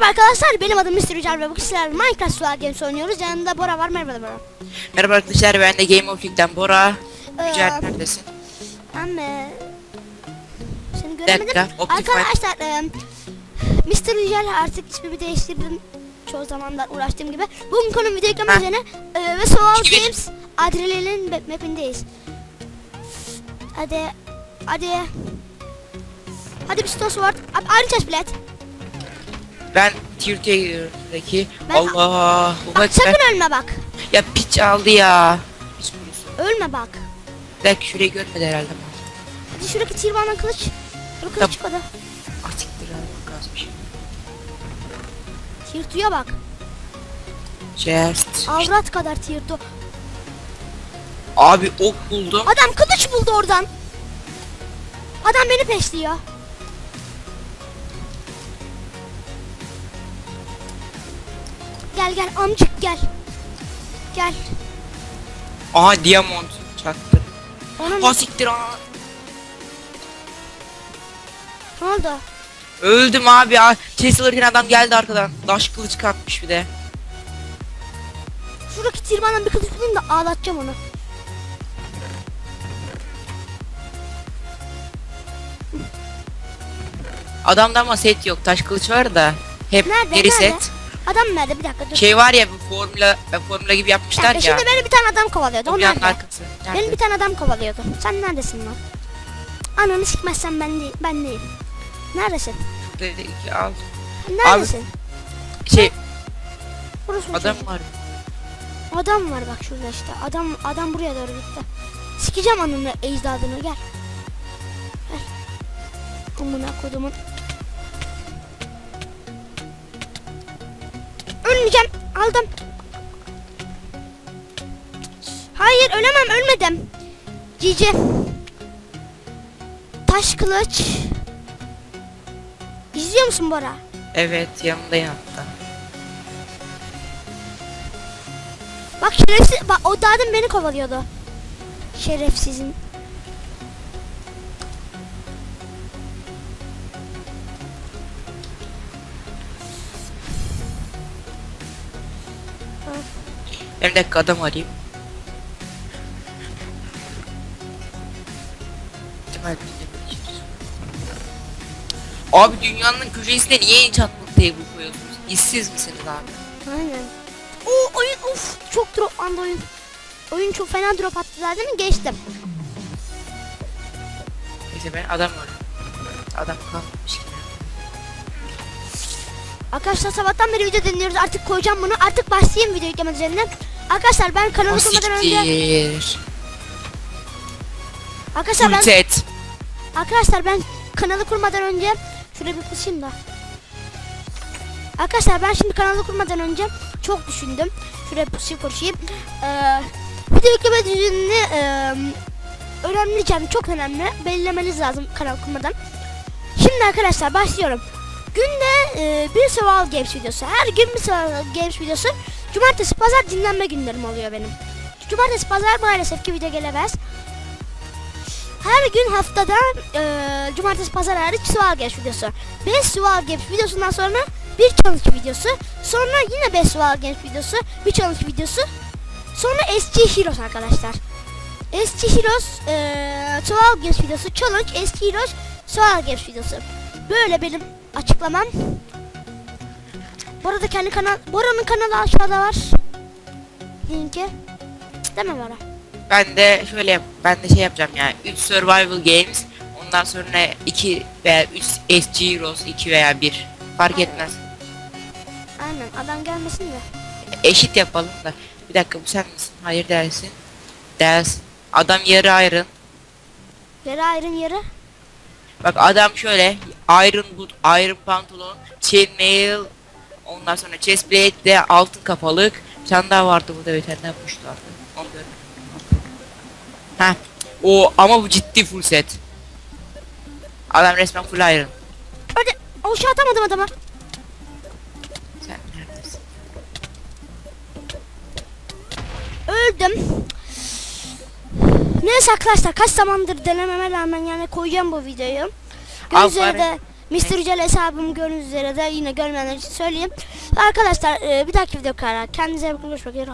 Merhaba arkadaşlar benim adım Mr. Yücel ve bugün sizlerle Minecraft Sual Games oynuyoruz. Yanımda Bora var. Merhaba Bora. Merhaba arkadaşlar ben de Game of Geek'ten Bora. Ee, Yücel neredesin? Ben seni göremedim. dakika, Arkadaşlar e, Mr. Yücel artık ismimi değiştirdim. Çoğu zamanlar uğraştığım gibi. Bugün konu video yükleme Ha. üzerine e, ve Sual. Games Adrenalin'in map- mapindeyiz. Hadi hadi Hadi bir stone sword. Abi aynı bilet. Ben Tier 2'deki Ben- Allah Bak sakın ölme bak. Ya piç aldı ya. Piç. Ölme bak. Dakika şurayı görmedi herhalde. Hadi şuradaki tirvandan kılıç. Dur kılıç Tamam. çıkmadı. Asiktir abi kazmış. Tirtuya bak. Chest. Avrat kadar tirtu. Abi ok buldum. Adam kılıç buldu oradan. Adam beni peşliyor. Gel gel amcık gel. Gel. Aha diamond çaktı. Onun Asiktir aa. ne oldu? Öldüm abi. Chest alırken adam geldi arkadan. Daş kılıç kalkmış bir de. Şuradaki tirvandan bir kılıç bulayım da ağlatacağım onu. Adamda ama set yok. Taş kılıç var da. Hep Nerede, geri nerede? set. Adam nerede? Bir dakika dur. Şey var ya bu formula formula gibi yapmışlar dakika, ya. şimdi beni bir tane adam kovalıyordu. O nerede? arkası. Nerede? Beni bir tane adam kovalıyordu. Sen neredesin lan? Ananı sikmezsen ben değil. Ben değil. Neredesin? Dedi ki al. Neredesin? Şey Burası adam var. Adam var bak şurada işte. Adam adam buraya doğru gitti. Sikeceğim ananı ecdadını gel. Gel. Amına kodumun. Ölmeyeceğim. Aldım. Hayır ölemem ölmedim. Cici. Taş kılıç. İzliyor musun Bora? Evet yanındayım hatta. Bak şerefsiz. Bak o demin beni kovalıyordu. Şerefsizin. Bir dakika adam arayayım. Dinlemek Abi dünyanın köşesinde niye enchantment table koyuyorsunuz? İşsiz misiniz abi? Aynen. O oyun of çok droplandı oyun. Oyun çok fena drop attılar değil mi? Geçtim. Neyse ben adam arıyorum. Adam kalmamış ki. Arkadaşlar sabahtan beri video dinliyoruz. Artık koyacağım bunu. Artık başlayayım video yükleme üzerine. Arkadaşlar ben kanalı kurmadan önce. Arkadaşlar ben Full set. Arkadaşlar ben kanalı kurmadan önce şuraya bir pusayım da. Arkadaşlar ben şimdi kanalı kurmadan önce çok düşündüm. Şuraya pusayım koşayım. Ee, video yükleme düzenini e, önemli yani çok önemli. Belirlemeniz lazım kanal kurmadan. Şimdi arkadaşlar başlıyorum. Günde e, bir survival games videosu. Her gün bir survival games videosu. Cumartesi pazar dinlenme günlerim oluyor benim. Cumartesi pazar maalesef ki video gelemez. Her gün haftada e, cumartesi pazar hariç Sual Games videosu. 5 Sual Games videosundan sonra bir challenge videosu. Sonra yine 5 Sual Games videosu. Bir challenge videosu. Sonra SG Heroes arkadaşlar. SG Heroes e, Sual Games videosu. Challenge SG Heroes Sual Games videosu. Böyle benim açıklamam. Bu arada kendi kanal, Bora'nın kanalı aşağıda var. Linki. Değil mi Bora? Ben de şöyle yap, ben de şey yapacağım yani 3 survival games ondan sonra 2 veya 3 SG Heroes 2 veya 1 fark etmez. Aynen adam gelmesin de. Eşit yapalım da. Bir dakika bu sen misin? Hayır dersin. Dersin. Adam yarı iron. Yarı ayrın yarı. Bak adam şöyle iron boot, iron pantolon, chainmail, ondan sonra chest plate de altın kafalık. Bir tane daha vardı burada bir tane daha vardı. Onu Ha. O ama bu ciddi full set. Adam resmen full iron. Hadi. O şey atamadım adama. Sen neredesin? Öldüm. Neyse arkadaşlar kaç zamandır denememe rağmen yani koyacağım bu videoyu. Gözleri bari. de Mr. Yücel hesabımı gördüğünüz üzere de yine görmeyenler için söyleyeyim. Arkadaşlar e, bir dahaki video kadar kendinize iyi bakın. Görüşmek üzere.